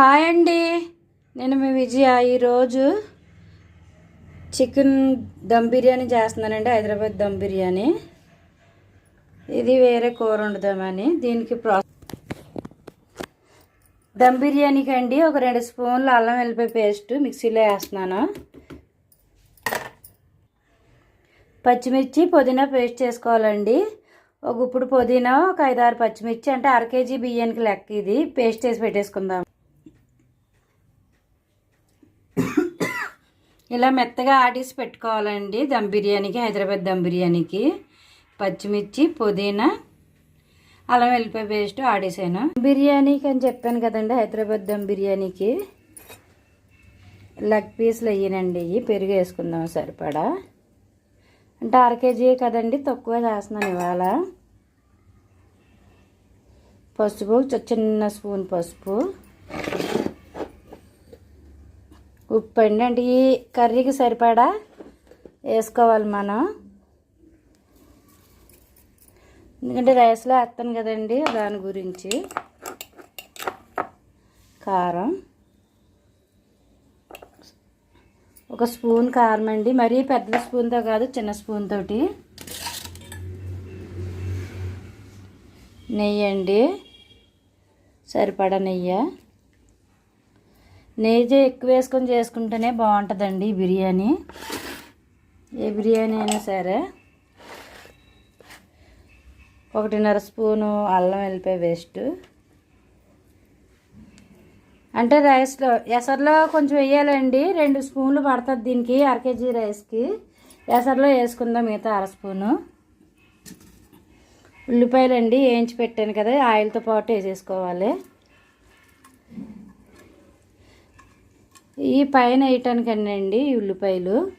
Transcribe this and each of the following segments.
Hi అండి. నేను మీ విజయ. ఈరోజు చికెన్ దమ్ బిర్యానీ చేస్తున్నానండి. హైదరాబాద్ దమ్ బిర్యానీ. ఇది వేరే కూర వండుదామని దీనికి ప్రా దమ్ బిర్యానీకి అండి ఒక రెండు స్పూన్లు అల్లం వెల్లిపాయ పేస్ట్ మిక్సీలో వేస్తున్నాను. పచ్చిమిర్చి పుదీనా పేస్ట్ చేసుకోవాలండి. ఒక ఇప్పుడు పుదీనా ఒక ఐదారు పచ్చిమిర్చి అంటే అర కేజీ బియ్యానికి లెక్క ఇది. పేస్ట్ చేసి పెట్టేసుకుందాం. ఇలా మెత్తగా ఆడేసి పెట్టుకోవాలండి. దమ్ బిర్యానీకి హైదరాబాద్ దమ్ బిర్యానీకి. పచ్చిమిర్చి పుదీనా అల్లం వెల్లిపాయ పేస్ట్ ఆడేసాను. బిర్యానీకి అని చెప్పాను కదండి హైదరాబాద్ దమ్ బిర్యానీకి. లెగ్ పీస్లు అయ్యానండి ఇవి పెరుగు వేసుకుందాం సరిపడా. అంటే అర కేజీ కదండి తక్కువ చేస్తున్నాను ఇవాళ. పసుపు చిన్న స్పూన్ పసుపు. ఉప్పు అండి అంటే ఈ కర్రీకి సరిపడా వేసుకోవాలి మనం. ఎందుకంటే రైస్లో వేస్తాను కదండి దాని గురించి. కారం. ఒక స్పూన్ కారం అండి. మరీ పెద్ద స్పూన్తో కాదు చిన్న స్పూన్ తోటి. నెయ్యి అండి. సరిపడా నెయ్యి. నెయ్యి ఎక్కువ వేసుకొని చేసుకుంటేనే బాగుంటుందండి బిర్యానీ. ఏ బిర్యానీ అయినా సరే ఒకటిన్నర స్పూను అల్లం వెళ్ళిపోయి వేస్ట్ అంటే రైస్లో ఎసర్లో కొంచెం వేయాలండి. రెండు స్పూన్లు పడుతుంది దీనికి అర కేజీ రైస్కి. ఎసర్లో వేసుకుందాం మిగతా అర స్పూను. ఉల్లిపాయలు అండి వేయించి పెట్టాను కదా ఆయిల్తో పాటు వేసేసుకోవాలి. ఈ పైన వేయటానికండి అండి ఈ ఉల్లిపాయలు.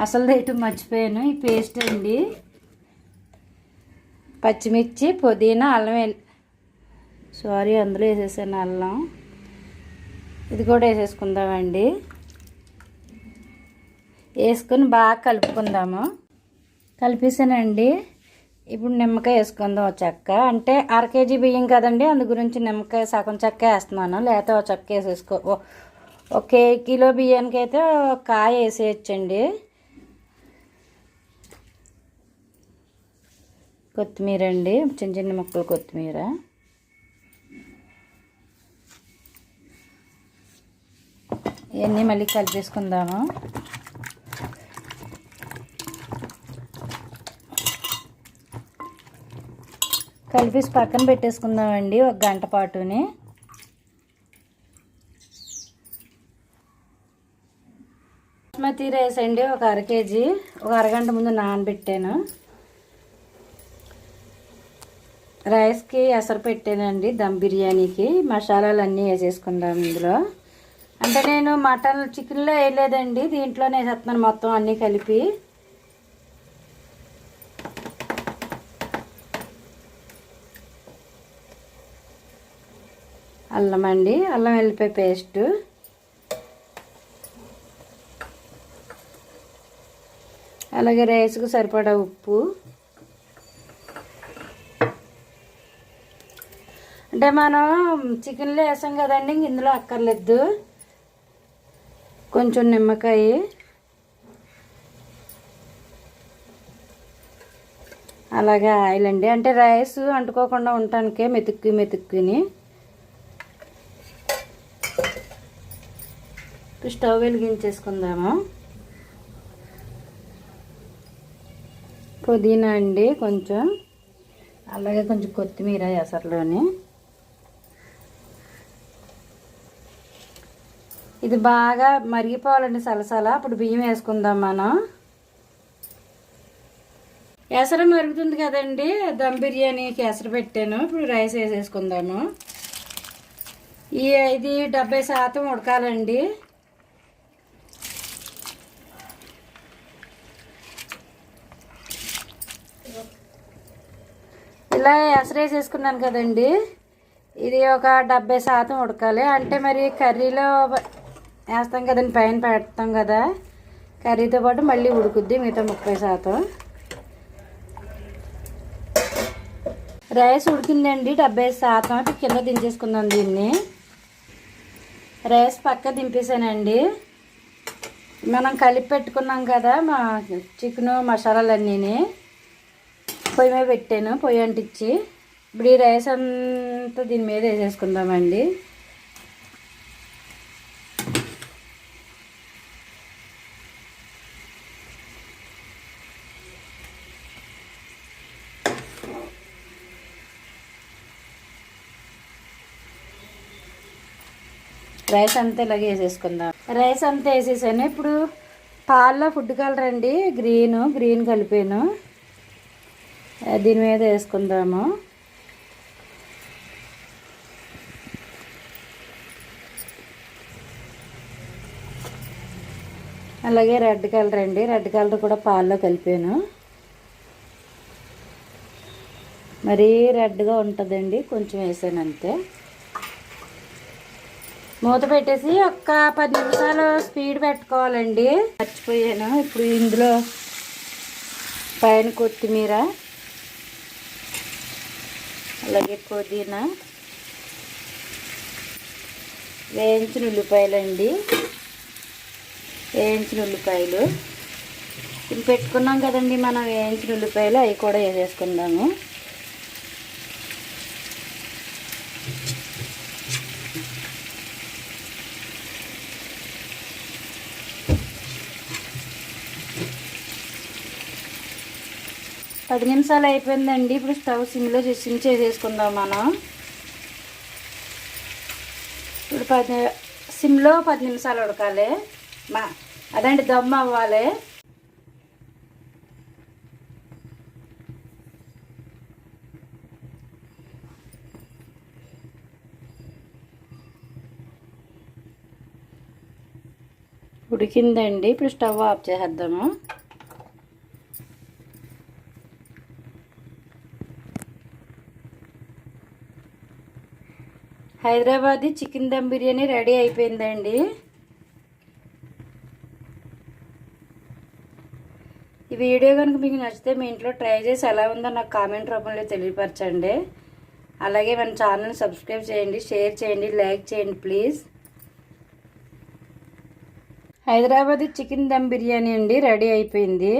అసలు వేయటం మర్చిపోయాను. ఈ పేస్ట్ అండి. పచ్చిమిర్చి పుదీనా అల్లం సారీ అందులో వేసేసాను అల్లం. ఇది కూడా వేసేసుకుందామండి. వేసుకొని బాగా కలుపుకుందాము. కలిపేసానండి. ఇప్పుడు నిమ్మకాయ వేసుకుందాం చెక్క. అంటే అర కేజీ బియ్యం కదండి అందు గురించి నిమ్మకాయ సగం చెక్క వేస్తున్నాను. లేకపోతే ఒక చెక్క వేసేసుకో. ఒక కిలో బియ్యానికి అయితే కాయ వేసేయచ్చండి. కొత్తిమీర అండి చిన్న చిన్న ముక్కలు కొత్తిమీర. ఇవన్నీ మళ్ళీ కలిపేసుకుందాము. కలిపేసి పక్కన పెట్టేసుకుందామండి ఒక గంట పాటుని. బాస్మతి రైస్ అండి ఒక అర కేజీ. ఒక అరగంట ముందు నానబెట్టాను. రైస్కి ఎసరు పెట్టానండి దమ్ బిర్యానీకి. మసాలాలు అన్నీ వేసేసుకుందాం ఇందులో. అంటే నేను మటన్ చికెన్లో వేయలేదండి దీంట్లోనే వేసేస్తున్నాను మొత్తం అన్నీ కలిపి. అల్లం అండి. అల్లం వెల్లిపాయ పేస్టు. అలాగే రైస్కు సరిపడా ఉప్పు. అంటే మనం చికెన్లో వేసాం కదండి ఇందులో అక్కర్లేదు. కొంచెం నిమ్మకాయ. అలాగే ఆయిల్ అండి. అంటే రైస్ అంటుకోకుండా ఉండటానికే మెతుక్కి మెతుక్కుని. స్టవ్ వెలిగించేసుకుందాము. పుదీనా అండి కొంచెం అలాగే కొంచెం కొత్తిమీర ఎసరులోని. ఇది బాగా మరిగిపోవాలండి సలసల అప్పుడు బియ్యం వేసుకుందాం మనం. ఎసరు మరుగుతుంది కదండి దమ్ బిర్యానీకి ఎసరు పెట్టాను ఇప్పుడు రైస్ వేసేసుకుందాము. ఈ ఇది డెబ్బై శాతం ఉడకాలండి. ఇలా ఎసరేసేసుకున్నాను కదండి. ఇది ఒక డెబ్బై శాతం ఉడకాలి. అంటే మరి కర్రీలో వేస్తాం కదండి పైన పెడతాం కదా. కర్రీతో పాటు మళ్ళీ ఉడుకుద్ది మిగతా ముప్పై శాతం. రైస్ ఉడికిందండి డెబ్బై శాతం. కింద దించేసుకుందాం దీన్ని. రైస్ పక్క దింపేసానండి. మనం కలిపి పెట్టుకున్నాం కదా మా చికెను మసాలాలన్నీ పొయ్యి మీద పెట్టాను పొయ్యి అంటించి. ఇప్పుడు ఈ రైస్ అంతా దీని మీద వేసేసుకుందామండి. రైస్ అంతా ఇలాగే వేసేసుకుందాం. రైస్ అంతా వేసేసాను. ఇప్పుడు పాల్లో ఫుడ్ కలర్ అండి గ్రీన్ గ్రీన్ కలిపాను. దీని మీద వేసుకుందాము. అలాగే రెడ్ కలర్ అండి. రెడ్ కలర్ కూడా పాల్లో కలిపాను. మరీ రెడ్గా ఉంటుందండి. కొంచెం వేసాను అంతే. మూత పెట్టేసి ఒక్క పది నిమిషాలు స్పీడ్ పెట్టుకోవాలండి. మర్చిపోయాను. ఇప్పుడు ఇందులో పైన కొత్తిమీర. అలాగే పుదీనా వేయించిన ఉల్లిపాయలండి. వేయించిన ఉల్లిపాయలు. ఇవి పెట్టుకున్నాం కదండి మనం వేయించిన ఉల్లిపాయలు అవి కూడా వేసేసుకుందాము. పది నిమిషాలు అయిపోయిందండి. ఇప్పుడు స్టవ్ సిమ్లో సిమ్ చేసేసుకుందాం మనం. ఇప్పుడు పది సిమ్లో పది నిమిషాలు ఉడకాలి. మా అదండి దమ్ అవ్వాలి. ఉడికిందండి. ఇప్పుడు స్టవ్ ఆఫ్ చేసేద్దాము. హైదరాబాదీ చికెన్ దమ్ బిర్యానీ రెడీ అయిపోయిందండి. ఈ వీడియో కనుక మీకు నచ్చితే మీ ఇంట్లో ట్రై చేసి ఎలా ఉందో నాకు కామెంట్ రూపంలో తెలియపరచండి. అలాగే మన ఛానల్ సబ్స్క్రైబ్ చేయండి షేర్ చేయండి లైక్ చేయండి ప్లీజ్. హైదరాబాదీ చికెన్ దమ్ బిర్యానీ అండి రెడీ అయిపోయింది.